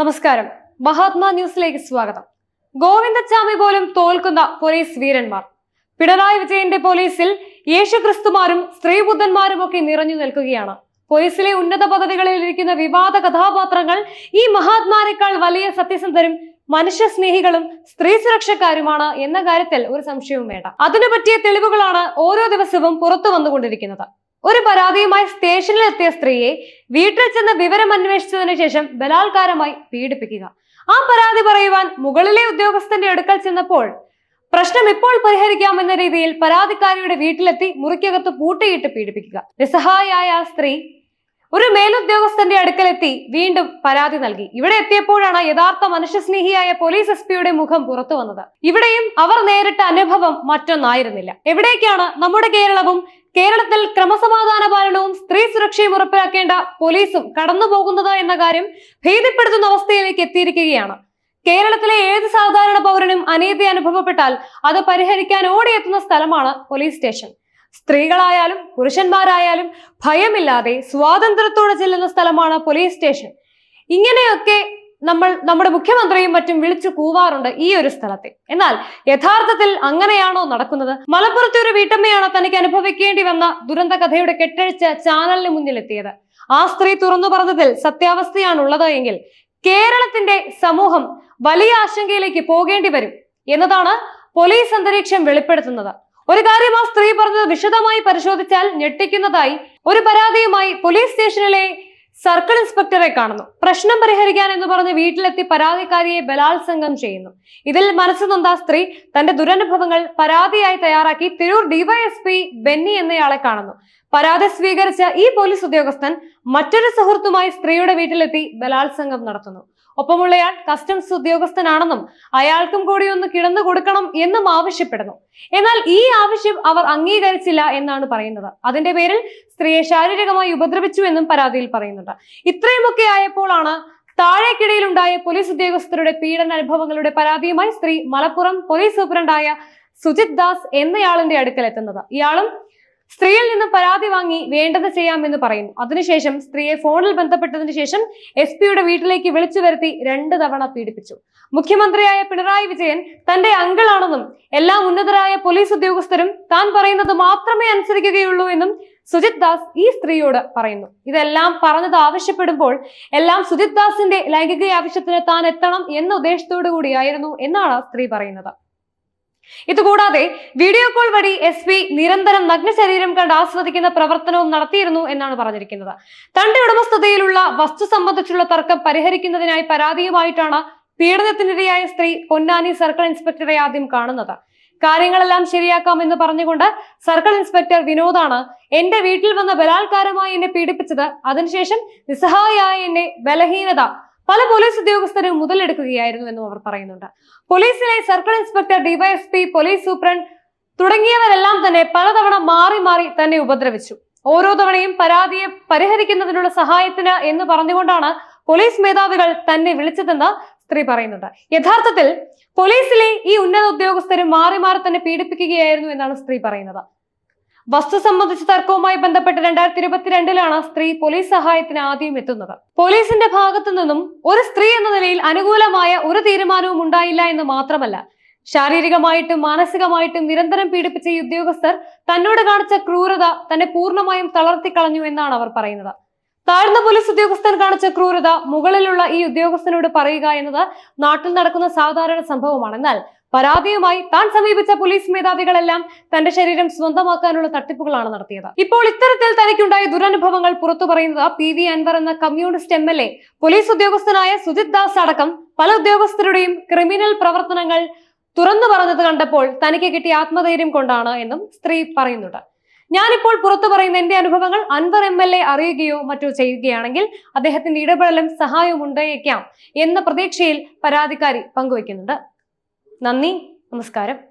നമസ്കാരം. മഹാത്മാ ന്യൂസിലേക്ക് സ്വാഗതം. ഗോവിന്ദച്ചാമി പോലും തോൽക്കുന്ന പോലീസ് വീരന്മാർ. പിണറായി വിജയന്റെ പോലീസിൽ യേശുക്രിസ്തുമാരും സ്ത്രീബുദ്ധന്മാരും ഒക്കെ നിറഞ്ഞു നിൽക്കുകയാണ്. പോലീസിലെ ഉന്നത പദവികളിൽ ഇരിക്കുന്ന വിവാദ കഥാപാത്രങ്ങൾ ഈ മഹാത്മാരെക്കാൾ വലിയ സത്യസന്ധരും മനുഷ്യസ്നേഹികളും സ്ത്രീ സുരക്ഷക്കാരുമാണ് എന്ന കാര്യത്തിൽ ഒരു സംശയവും വേണ്ട. അതിനു പറ്റിയ തെളിവുകളാണ് ഓരോ ദിവസവും പുറത്തു വന്നുകൊണ്ടിരിക്കുന്നത്. ഒരു പരാതിയുമായി സ്റ്റേഷനിൽ എത്തിയ സ്ത്രീയെ വീട്ടിൽ ചെന്ന് വിവരം അന്വേഷിച്ചതിനു ശേഷം ബലാത്കാരമായി പീഡിപ്പിക്കുക. ആ പരാതി പറയുവാൻ മുകളിലെ ഉദ്യോഗസ്ഥന്റെ അടുക്കൽ ചെന്നപ്പോൾ പ്രശ്നം ഇപ്പോൾ പരിഹരിക്കാമെന്ന രീതിയിൽ പരാതിക്കാരിയുടെ വീട്ടിലെത്തി മുറിക്കകത്ത് പൂട്ടിയിട്ട് പീഡിപ്പിക്കുക. നിസ്സഹായായ ആ സ്ത്രീ ഒരു മേലുദ്യോഗസ്ഥന്റെ അടുക്കലെത്തി വീണ്ടും പരാതി നൽകി. ഇവിടെ എത്തിയപ്പോഴാണ് യഥാർത്ഥ മനുഷ്യസ്നേഹിയായ പോലീസ് എസ് പിയുടെ മുഖം പുറത്തു വന്നത് ഇവിടെയും അവർ നേരിട്ട അനുഭവം മറ്റൊന്നായിരുന്നില്ല. എവിടേക്കാണ് നമ്മുടെ കേരളവും കേരളത്തിൽ ക്രമസമാധാന പാലനവും സ്ത്രീ സുരക്ഷയും ഉറപ്പാക്കേണ്ട പോലീസും കടന്നു പോകുന്നത് എന്ന കാര്യം ഭേദപ്പെടുത്തുന്ന അവസ്ഥയിലേക്ക് എത്തിയിരിക്കുകയാണ്. കേരളത്തിലെ ഏത് സാധാരണ പൗരനും അനീതി അനുഭവപ്പെട്ടാൽ അത് പരിഹരിക്കാൻ ഓടിയെത്തുന്ന സ്ഥലമാണ് പോലീസ് സ്റ്റേഷൻ. സ്ത്രീകളായാലും പുരുഷന്മാരായാലും ഭയമില്ലാതെ സ്വാതന്ത്ര്യത്തോടെ ചെല്ലുന്ന സ്ഥലമാണ് പോലീസ് സ്റ്റേഷൻ. ഇങ്ങനെയൊക്കെ നമ്മൾ നമ്മുടെ മുഖ്യമന്ത്രിയും മറ്റും വിളിച്ചു കൂവാറുണ്ട് ഈ ഒരു സ്ഥലത്തെ. എന്നാൽ യഥാർത്ഥത്തിൽ അങ്ങനെയാണോ നടക്കുന്നത്? മലപ്പുറത്തെ ഒരു വീട്ടമ്മയാണ് തനിക്ക് അനുഭവിക്കേണ്ടി വന്ന ദുരന്ത കഥയുടെ കെട്ടഴിച്ച് ചാനലിന് മുന്നിലെത്തിയത്. ആ സ്ത്രീ തുറന്നു പറഞ്ഞതിൽ സത്യാവസ്ഥയാണ് ഉള്ളത് എങ്കിൽ കേരളത്തിന്റെ സമൂഹം വലിയ ആശങ്കയിലേക്ക് പോകേണ്ടി വരും എന്നതാണ് പോലീസ് അന്തരീക്ഷം വെളിപ്പെടുത്തുന്നത്. ഒരു കാര്യം ആ സ്ത്രീ പറഞ്ഞത് വിശദമായി പരിശോധിച്ചാൽ ഞെട്ടിക്കുന്നതായി ഒരു പരാതിയുമായി പോലീസ് സ്റ്റേഷനിലെ സർക്കിൾ ഇൻസ്പെക്ടറെ കാണുന്നു. പ്രശ്നം പരിഹരിക്കാൻ എന്ന് പറഞ്ഞ് വീട്ടിലെത്തി പരാതിക്കാരിയെ ബലാത്സംഗം ചെയ്യുന്നു. ഇതിൽ മനസ്സ് നൊന്ത സ്ത്രീ തന്റെ ദുരനുഭവങ്ങൾ പരാതിയായി തയ്യാറാക്കി തിരൂർ ഡിവൈഎസ്പി ബെന്നി എന്നയാളെ കാണുന്നു. പരാതി സ്വീകരിച്ച ഈ പോലീസ് ഉദ്യോഗസ്ഥൻ മറ്റൊരു സുഹൃത്തുമായി സ്ത്രീയുടെ വീട്ടിലെത്തി ബലാത്സംഗം നടത്തുന്നു. ഒപ്പമുള്ളയാൾ കസ്റ്റംസ് ഉദ്യോഗസ്ഥനാണെന്നും അയാൾക്കും കൂടി ഒന്ന് കിടന്നു കൊടുക്കണം എന്നും ആവശ്യപ്പെടുന്നു. എന്നാൽ ഈ ആവശ്യം അവർ അംഗീകരിച്ചില്ല എന്നാണ് പറയുന്നത്. അതിന്റെ പേരിൽ സ്ത്രീയെ ശാരീരികമായി ഉപദ്രവിച്ചു എന്നും പരാതിയിൽ പറയുന്നുണ്ട്. ഇത്രയുമൊക്കെ ആയപ്പോഴാണ് താഴേക്കിടയിലുണ്ടായ പോലീസ് ഉദ്യോഗസ്ഥരുടെ പീഡന അനുഭവങ്ങളുടെ പരാതിയുമായി സ്ത്രീ മലപ്പുറം പോലീസ് സൂപ്രണ്ടായ സുജിത് ദാസ് എന്നയാളിന്റെ അടുക്കൽ എത്തുന്നത് ഇയാളും സ്ത്രീയിൽ നിന്ന് പരാതി വാങ്ങി വേണ്ടത് ചെയ്യാമെന്ന് പറയുന്നു. അതിനുശേഷം സ്ത്രീയെ ഫോണിൽ ബന്ധപ്പെട്ടതിന് ശേഷം എസ് പിയുടെ വീട്ടിലേക്ക് വിളിച്ചു വരുത്തി രണ്ട് തവണ പീഡിപ്പിച്ചു. മുഖ്യമന്ത്രിയായ പിണറായി വിജയൻ തന്റെ അങ്കിളാണെന്നും എല്ലാ ഉന്നതരായ പോലീസ് ഉദ്യോഗസ്ഥരും താൻ പറയുന്നത് മാത്രമേ അനുസരിക്കുകയുള്ളൂ എന്നും സുജിത് ദാസ് ഈ സ്ത്രീയോട് പറയുന്നു. ഇതെല്ലാം പറഞ്ഞത് ആവശ്യപ്പെടുമ്പോൾ എല്ലാം സുജിത് ദാസിന്റെ ലൈംഗിക ആവശ്യത്തിന് താൻ എത്തണം എന്ന ഉദ്ദേശത്തോടു കൂടിയായിരുന്നു എന്നാണ് സ്ത്രീ പറയുന്നത്. ഇതുകൂടാതെ വീഡിയോ കോൾ വഴി എസ് പി നിരന്തരം നഗ്നശരീരം കണ്ട് ആസ്വദിക്കുന്ന പ്രവർത്തനവും നടത്തിയിരുന്നു എന്നാണ് പറഞ്ഞിരിക്കുന്നത്. തന്റെ ഉടമസ്ഥതയിലുള്ള വസ്തു സംബന്ധിച്ചുള്ള തർക്കം പരിഹരിക്കുന്നതിനായി പരാതിയുമായിട്ടാണ് പീഡനത്തിനിരയായ സ്ത്രീ പൊന്നാനി സർക്കിൾ ഇൻസ്പെക്ടറെ ആദ്യം കാണുന്നത്. കാര്യങ്ങളെല്ലാം ശരിയാക്കാമെന്ന് പറഞ്ഞുകൊണ്ട് സർക്കിൾ ഇൻസ്പെക്ടർ വിനോദാണ് എന്റെ വീട്ടിൽ വന്ന ബലാത്കാരമായി എന്നെ പീഡിപ്പിച്ചത്. അതിനുശേഷം നിസ്സഹായായ എന്നെ ബലഹീനത പല പോലീസ് ഉദ്യോഗസ്ഥരും മുതലെടുക്കുകയായിരുന്നു എന്നും അവർ പറയുന്നുണ്ട്. പോലീസിലെ circle inspector DYSP police superintendent തുടങ്ങിയവരെല്ലാം തന്നെ പലതവണ മാറി മാറി തന്നെ ഉപദ്രവിച്ചു. ഓരോ തവണയും പരാതിയെ പരിഹരിക്കുന്നതിനുള്ള സഹായത്തിന് എന്ന് പറഞ്ഞുകൊണ്ടാണ് പോലീസ് മേധാവികൾ തന്നെ വിളിച്ചതെന്ന് സ്ത്രീ പറയുന്നുണ്ട്. യഥാർത്ഥത്തിൽ പോലീസിലെ ഈ ഉന്നത ഉദ്യോഗസ്ഥരും മാറി മാറി തന്നെ പീഡിപ്പിക്കുകയായിരുന്നു എന്നാണ് സ്ത്രീ പറയുന്നത്. വസ്തു സംബന്ധിച്ച തർക്കവുമായി ബന്ധപ്പെട്ട് രണ്ടായിരത്തി ഇരുപത്തിരണ്ടിലാണ് സ്ത്രീ പോലീസ് സഹായത്തിന് ആദ്യം എത്തുന്നത്. പോലീസിന്റെ ഭാഗത്തു നിന്നും ഒരു സ്ത്രീ എന്ന നിലയിൽ അനുകൂലമായ ഒരു തീരുമാനവും ഉണ്ടായില്ല എന്ന് മാത്രമല്ല ശാരീരികമായിട്ടും മാനസികമായിട്ടും നിരന്തരം പീഡിപ്പിച്ച ഈ ഉദ്യോഗസ്ഥർ തന്നോട് കാണിച്ച ക്രൂരത തന്നെ പൂർണമായും തളർത്തിക്കളഞ്ഞു എന്നാണ് അവർ പറയുന്നത്. താഴ്ന്ന പോലീസ് ഉദ്യോഗസ്ഥൻ കാണിച്ച ക്രൂരത മുകളിലുള്ള ഈ ഉദ്യോഗസ്ഥനോട് പറയുക എന്നത് നാട്ടിൽ നടക്കുന്ന സാധാരണ സംഭവമാണ്. എന്നാൽ പരാതിയുമായി താൻ സമീപിച്ച പോലീസ് മേധാവികളെല്ലാം തന്റെ ശരീരം സ്വന്തമാക്കാനുള്ള തട്ടിപ്പുകളാണ് നടത്തിയത്. ഇപ്പോൾ ഇത്തരത്തിൽ തനിക്കുണ്ടായ ദുരനുഭവങ്ങൾ പുറത്തു പറയുന്നത് പി വി അൻവർ എന്ന communist M L A police ഉദ്യോഗസ്ഥനായ സുജിത് ദാസ് അടക്കം പല ഉദ്യോഗസ്ഥരുടെയും ക്രിമിനൽ പ്രവർത്തനങ്ങൾ തുറന്നു പറഞ്ഞത് കണ്ടപ്പോൾ തനിക്ക് കിട്ടിയ ആത്മധൈര്യം കൊണ്ടാണ് എന്നും സ്ത്രീ പറയുന്നുണ്ട്. ഞാനിപ്പോൾ പുറത്തു പറയുന്ന എന്റെ അനുഭവങ്ങൾ അൻവർ എം എൽ എ അറിയുകയോ മറ്റോ ചെയ്യുകയാണെങ്കിൽ അദ്ദേഹത്തിന്റെ ഇടപെടലും സഹായവും ഉണ്ടായേക്കാം എന്ന പ്രതീക്ഷയിൽ പരാതിക്കാരി പങ്കുവയ്ക്കുന്നുണ്ട്. നന്ദി നമസ്കാരം.